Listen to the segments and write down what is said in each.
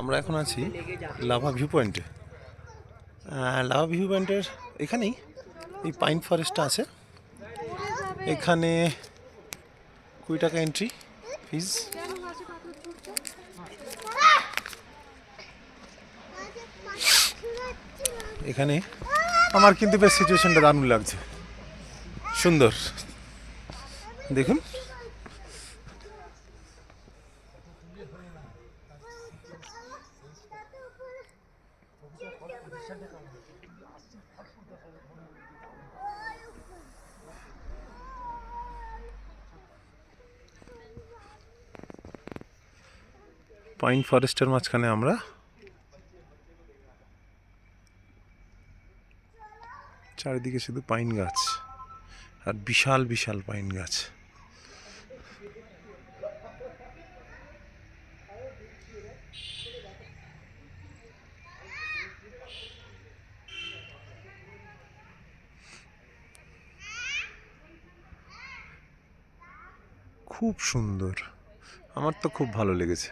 আমরা এখন আছি লাভা ভিউ পয়েন্টে। লাভা ভিউ পয়েন্টের এখানেই এই পাইন ফরেস্টটা আছে। এখানে কুড়ি টাকা এন্ট্রি ফিজ এখানে আমার কিন্তু বেশ সিচুয়েশনটা দারুণ লাগছে। সুন্দর। দেখুন। পাইন ফরেস্টের মাঝখানে আমরা চারিদিকে শুধু পাইন গাছ আর বিশাল বিশাল পাইন গাছ। খুব সুন্দর। আমার তো খুব ভালো লেগেছে।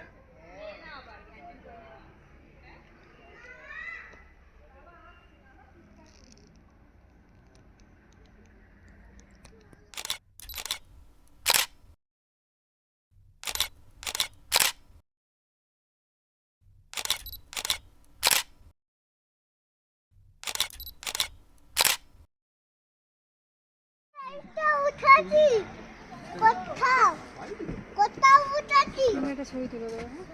উঠাচ্ছি কোথাও উঠাচ্ছি তুমি একটা ছবি তুলে দেবো হ্যাঁ?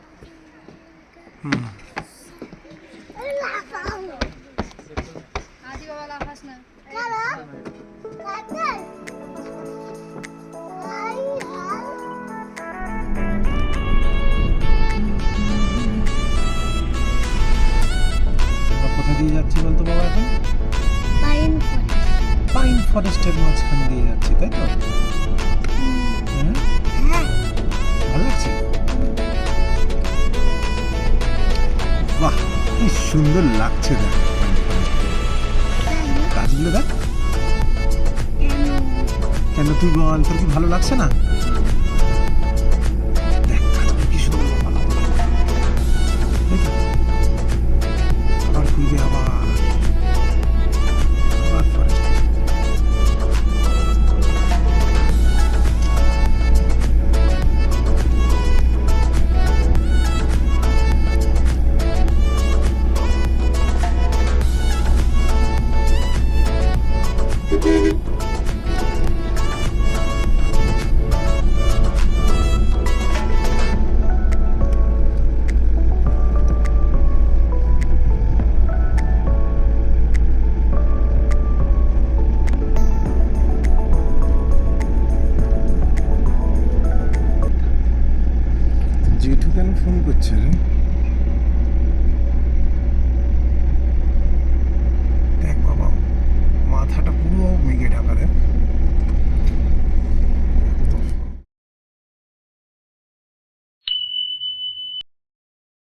লাফাও বাবা লাফাস না। কোথা দিয়ে যাচ্ছি বলতো বাবা এখন? পাইন ফরেস্টের মাঝখান দিয়ে যাচ্ছি তাই তো? সুন্দর লাগছে দেখ। গাছগুলো দেখ। কেন তুই বল? তোর কি ভালো লাগছে না? জেঠু কেন ফোন করছে রে?